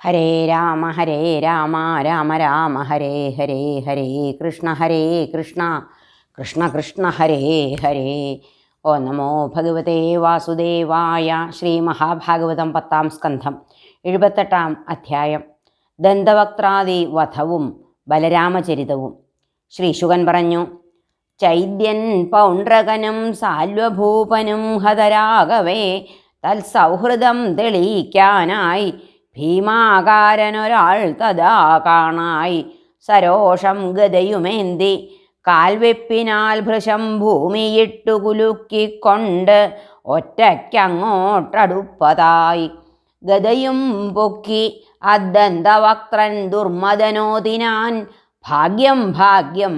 ഹരേ രാമ ഹരേ രാമ രാമ രാമ ഹരേ ഹരേ ഹരേ കൃഷ്ണ ഹരേ കൃഷ്ണ കൃഷ്ണ കൃഷ്ണ ഹരേ ഹരേ. ഓ നമോ ഭഗവതേ വാസുദേവായ ശ്രീ മഹാഭാഗവതം പത്താം സ്കന്ധം എഴുപത്തെട്ടാം അധ്യായം. ദന്തവക്ത്രാദി വധവും ബലരാമചരിതവും. ശ്രീ ശുകൻ പറഞ്ഞു ചൈദ്യൻ പൗണ്ഡ്രകനും സാൽവഭൂപനും ഹതരാകവേ തൽസൗഹൃദം തെളിയിക്കാനായി ഭീമാകാരനൊരാൾ തഥാ കാണായി. സരോഷം ഗതയുമേന്തി. കാൽവെപ്പിനാൽ ഭൃശം ഭൂമിയിട്ടു കുലുക്കിക്കൊണ്ട് ഒറ്റയ്ക്കങ്ങോട്ടടുപ്പതായി. ഗതയും പൊക്കി അദ്ദന്തവക്ത്രൻ ദുർമദനോദിനാൻ ഭാഗ്യം ഭാഗ്യം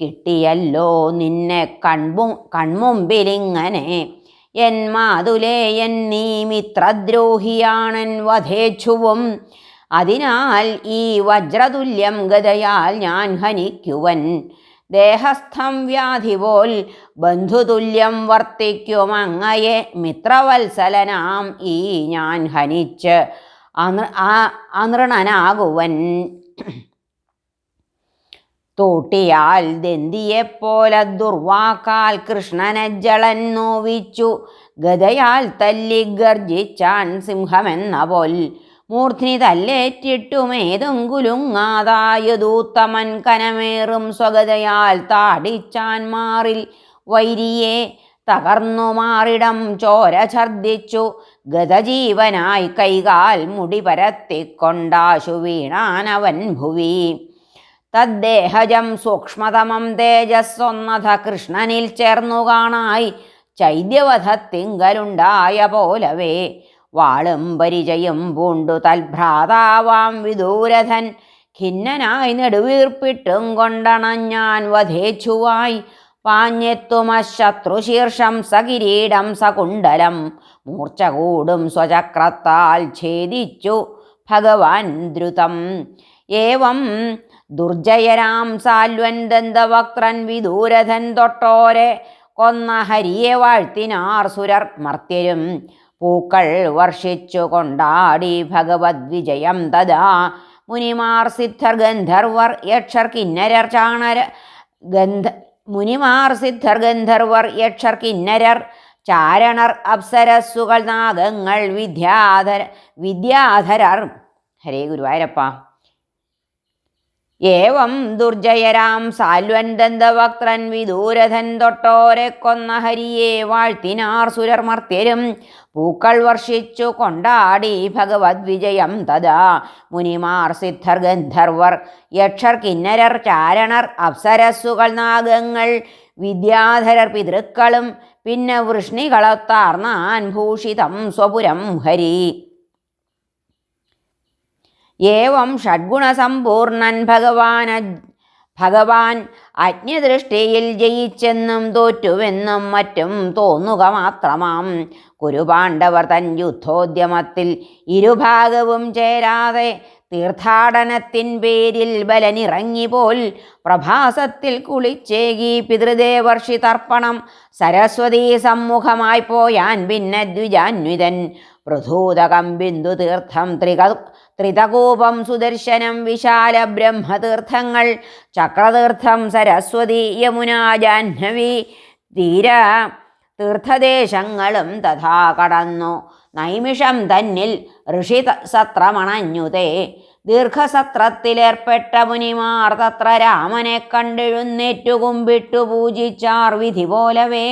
കിട്ടിയല്ലോ നിന്നെ കൺമു കൺമുമ്പിലിങ്ങനെ എൻ മാതുലേയൻ നീ മിത്രദ്രോഹിയാണൻ വധേച്ഛുവും അതിനാൽ ഈ വജ്രതുല്യം ഗതയാൽ ഞാൻ ഹനിക്കുവൻ. ദേഹസ്ഥം വ്യാധി പോൽ ബന്ധുതുല്യം വർത്തിക്കും അങ്ങയെ മിത്രവത്സലനാം ഈ ഞാൻ ഹനിച്ച് അനൃ അനൃണനാകുവൻ. തോട്ടിയാൽ ദന്തിയെപ്പോലെ ദുർവാക്കാൽ കൃഷ്ണനെ ജളൻ നോവിച്ചു. ഗതയാൽ തല്ലി ഗർജിച്ചാൻ സിംഹമെന്ന പോൽ മൂർധ്നി തല്ലേറ്റിട്ടുമേതും കുലുങ്ങാതായതൂത്തമൻ കനമേറും സ്വഗതയാൽ താടിച്ചാൻ മാറിൽ വൈരിയെ തകർന്നു മാറിടം ചോര ഛർദിച്ചു. ഗതജീവനായി കൈകാൽ മുടി പരത്തിക്കൊണ്ടാശു വീണാനവൻ ഭുവി. തദ്ദേഹജം സൂക്ഷ്മതമം തേജസ്സൊന്നത കൃഷ്ണനിൽ ചേർന്നു കാണായി. ചൈദ്യവധത്തിങ്കലുണ്ടായ പോലവേ. വാളും പരിചയം പൂണ്ടു തൽഭ്രാതാവാം വിദൂരഥൻ ഖിന്നനായി നെടുവീർപ്പിട്ടും കൊണ്ടണഞ്ഞാൻ വധേച്ഛുവായി. പാഞ്ഞെത്തുമശത്രുശീർഷം സകിരീടം സകുണ്ടലം. മൂർച്ച കൂടും സ്വചക്രത്താൽ ഛേദിച്ചു ഭഗവാൻ ദ്രുതം. ഏവം ദുർജയരാം സാൽവൻ ദന്തവക്ത്രൻ വിദൂരഥൻ തൊട്ടോരെ കൊന്ന ഹരിയെ വാഴ്ത്തിനാർ സുരർ മർത്യരും. പൂക്കൾ വർഷിച്ചു കൊണ്ടാടി ഭഗവത് വിജയം തഥാ. മുനിമാർ സിദ്ധർ ഗന്ധർവർ യക്ഷർ കിന്നരർ ചാണര ഗന്ധ മുനിമാർ സിദ്ധർ ഗന്ധർവർ യക്ഷർ കിന്നരർ ചാരണർ അപ്സരസ്സുകൾ നാഗങ്ങൾ വിദ്യാധര വിദ്യാധരർ. ഹരേ ഗുരുവായൂരപ്പ. ഏവം ദുർജയരാം സാൽവൻ ദന്തവക്ത്രൻ വിദൂരഥൻ തൊട്ടോരെ കൊന്ന ഹരിയെ വാഴ്ത്തിനാർ സുരർമർത്യരും പൂക്കൾ വർഷിച്ചു കൊണ്ടാടി ഭഗവത് വിജയം തഥാ. മുനിമാർ സിദ്ധർ ഗന്ധർവർ യക്ഷർ കിന്നരർ ചാരണർ അപ്സരസ്സുകൾ നാഗങ്ങൾ വിദ്യാധരർ പിതൃക്കളും പിന്നെ വൃഷ്ണികളത്താർന്നാൻ ഭൂഷിതം സ്വപുരം ഹരി. ഏവം ഷഡ്ഗുണസമ്പൂർണൻ ഭഗവാൻ ഭഗവാൻ അജ്ഞദൃഷ്ടിയിൽ ജയിച്ചെന്നും തോറ്റുവെന്നും മറ്റും തോന്നുക മാത്രമാം. കുരുപാണ്ഡവർ തൻ യുദ്ധോദ്യമത്തിൽ ഇരുഭാഗവും ചേരാതെ തീർത്ഥാടനത്തിൻ പേരിൽ ബലനിറങ്ങിപ്പോൽ പ്രഭാസത്തിൽ കുളിച്ചേകി പിതൃദേവർഷി തർപ്പണം സരസ്വതീ സമ്മുഖമായി പോയാൻ പിന്നെ ദ്വിജാന്വിതൻ പൃഥൂതകം ബിന്ദുതീർത്ഥം ത്രിക ത്രിതകൂപം സുദർശനം വിശാല ബ്രഹ്മതീർത്ഥങ്ങൾ ചക്രതീർത്ഥം സരസ്വതി യമുന ജാഹ്നവി തീര തീർത്ഥദേശങ്ങളും തഥാ കടന്നു. നൈമിഷം തന്നിൽ ഋഷി സത്രമണഞ്ഞുതേ. ദീർഘസത്രത്തിലേർപ്പെട്ട മുനിമാർ തത്ര രാമനെ കണ്ടെഴുന്നേറ്റു കുമ്പിട്ടു പൂജിച്ചാർ വിധി പോലവേ.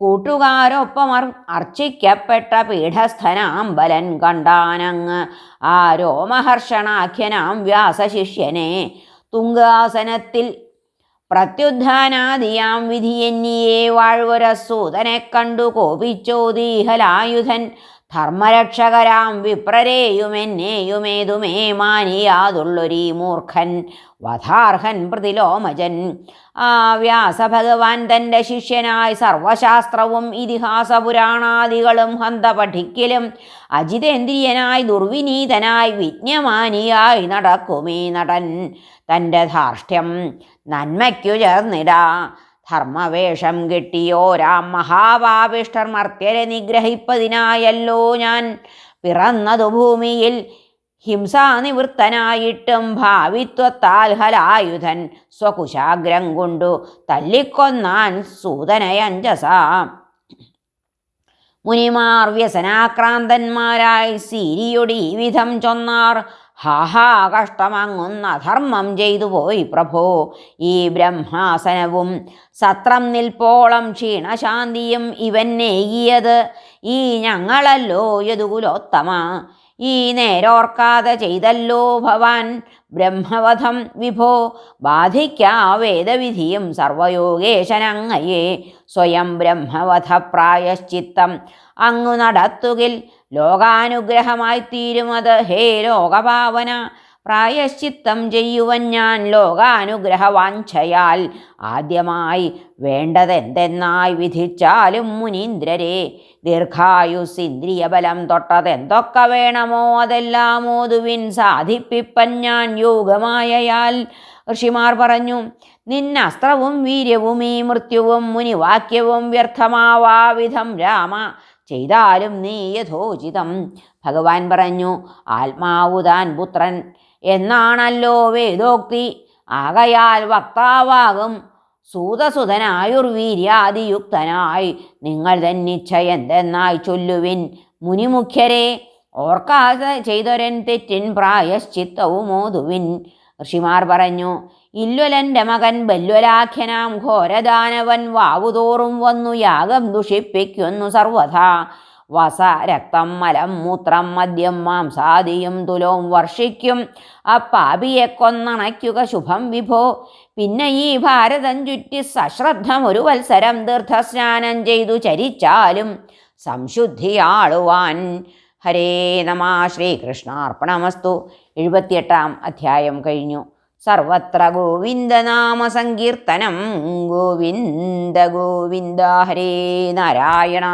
കൂട്ടുകാരൊപ്പം അർച്ചിക്കപ്പെട്ട പീഠസ്ഥനാം കണ്ടാനങ്ങ് ആ രോമഹർഷണാഖ്യനാം വ്യാസശിഷ്യനെ തുങ്കാസനത്തിൽ പ്രത്യുദ്ധാനാദിയാം വിധിയെന്നിയെ വാഴ്വരസൂതനെ കണ്ടു കോപിച്ചോദീഹലായുധൻ ധർമ്മരക്ഷകരാം വിപ്രരേയുമെന്നേയുമേതുമേ മാനിയാതുള്ളൊരീ മൂർഖൻ വധാർഹൻ പ്രതിലോമജൻ. ആ വ്യാസഭഗവാൻ തന്റെ ശിഷ്യനായി സർവശാസ്ത്രവും ഇതിഹാസ പുരാണാദികളും ഹന്ത പഠിക്കലും അജിതേന്ദ്രിയനായി ദുർവിനീതനായി വിജ്ഞമാനിയായി നടക്കുമീ നടൻ തന്റെ ധാർഷ്ട്യം നന്മയ്ക്കു ചേർന്നിടാ. ധർമ്മവേഷം കിട്ടിയോരാം മഹാപാപിഷ്ടർ മർത്യരെ നിഗ്രഹിപ്പതിനായല്ലോ ഞാൻ. പിറന്നതു ഭൂമിയിൽ ഹിംസാനിവൃത്തനായിട്ടും ഭാവിത്വത്താൽ ഹലായുധൻ സ്വകുശാഗ്രം കൊണ്ടു തല്ലിക്കൊന്നാൻ സൂതനയഞ്ചസാം മുനിമാർ വ്യസനാക്രാന്തന്മാരായി സീരിയൊടി ഈ വിധം ചൊന്നാർ. ഹാഹാ കഷ്ടമങ്ങുന്ന ധർമ്മം ചെയ്തു പോയി പ്രഭോ. ഈ ബ്രഹ്മാസനവും സത്രം നിൽപ്പോളം ക്ഷീണശാന്തിയും ഇവൻ നേകിയത് ഈ ഞങ്ങളല്ലോ യദുകുലോത്തമ. ഈ നേരോർക്കാതെ ചെയ്തല്ലോ ഭവാൻ. ബ്രഹ്മവധം വിഭോ ബാധിക്കാ വേദവിധിയും സർവയോഗേശനങ്ങയെ. സ്വയം ബ്രഹ്മവധ പ്രായശ്ചിത്തം അങ്ങു നടത്തുകിൽ ലോകാനുഗ്രഹമായി തീരുമത് ഹേ ലോകപാവന പ്രായശ്ചിത്തം ചെയ്യുവൻ ഞാൻ ലോകാനുഗ്രഹവാഞ്ചയാൽ ആദ്യമായി വേണ്ടതെന്തെന്നായി വിധിച്ചാലും മുനീന്ദ്രരെ ദീർഘായുസ് ഇന്ദ്രിയബലം തൊട്ടതെന്തൊക്കെ വേണമോ അതെല്ലാം ഓതുവിൻ സാധിപ്പിപ്പൻ ഞാൻ യോഗമായയാൽ. ഋഷിമാർ പറഞ്ഞു നിന്നസ്ത്രവും വീര്യവും ഈ മൃത്യുവും മുനിവാക്യവും വ്യർത്ഥമാവാവിധം രാമ ചെയ്താലും നീ യഥോചിതം. ഭഗവാൻ പറഞ്ഞു ആത്മാവുതാൻ പുത്രൻ എന്നാണല്ലോ വേദോക്തി. ആകയാൽ വക്താവാകും സൂതസുതനായുർവീര്യാദിയുക്തനായി. നിങ്ങൾ തന്നിച്ഛ എന്തെന്നായി ചൊല്ലുവിൻ. മുനിമുഖ്യരെ ഓർക്കാതെ ചെയ്തൊരൻ തെറ്റിൻ പ്രായശ്ചിത്തവും ഓതുവിൻ. ഋഷിമാർ പറഞ്ഞു ഇല്വലന്റെ മകൻ ബല്വലാഖ്യനാം ഘോരദാനവൻ വാവുതോറും വന്നു യാഗം ദുഷിപ്പിക്കുന്നു സർവഥാ. വസ രക്തം മലം മൂത്രം മദ്യം മാംസാദിയും തുലവും വർഷിക്കും. അപ്പാപിയെ കൊന്നണയ്ക്കുക ശുഭം വിഭോ. പിന്നെ ഈ ഭാരതം ചുറ്റി സശ്രദ്ധം ഒരു വത്സരം തീർത്ഥസ്നാനം ചെയ്തു ചരിച്ചാലും സംശുദ്ധിയാളുവാൻ. ഹരേ നമ ശ്രീകൃഷ്ണാർപ്പണമസ്തു. എഴുപത്തിയെട്ടാം അധ്യായം കഴിഞ്ഞു. സർവത്ര ഗോവിന്ദനാമ സങ്കീർത്തനം. ഗോവിന്ദ ഗോവിന്ദ ഹരേ നാരായണ.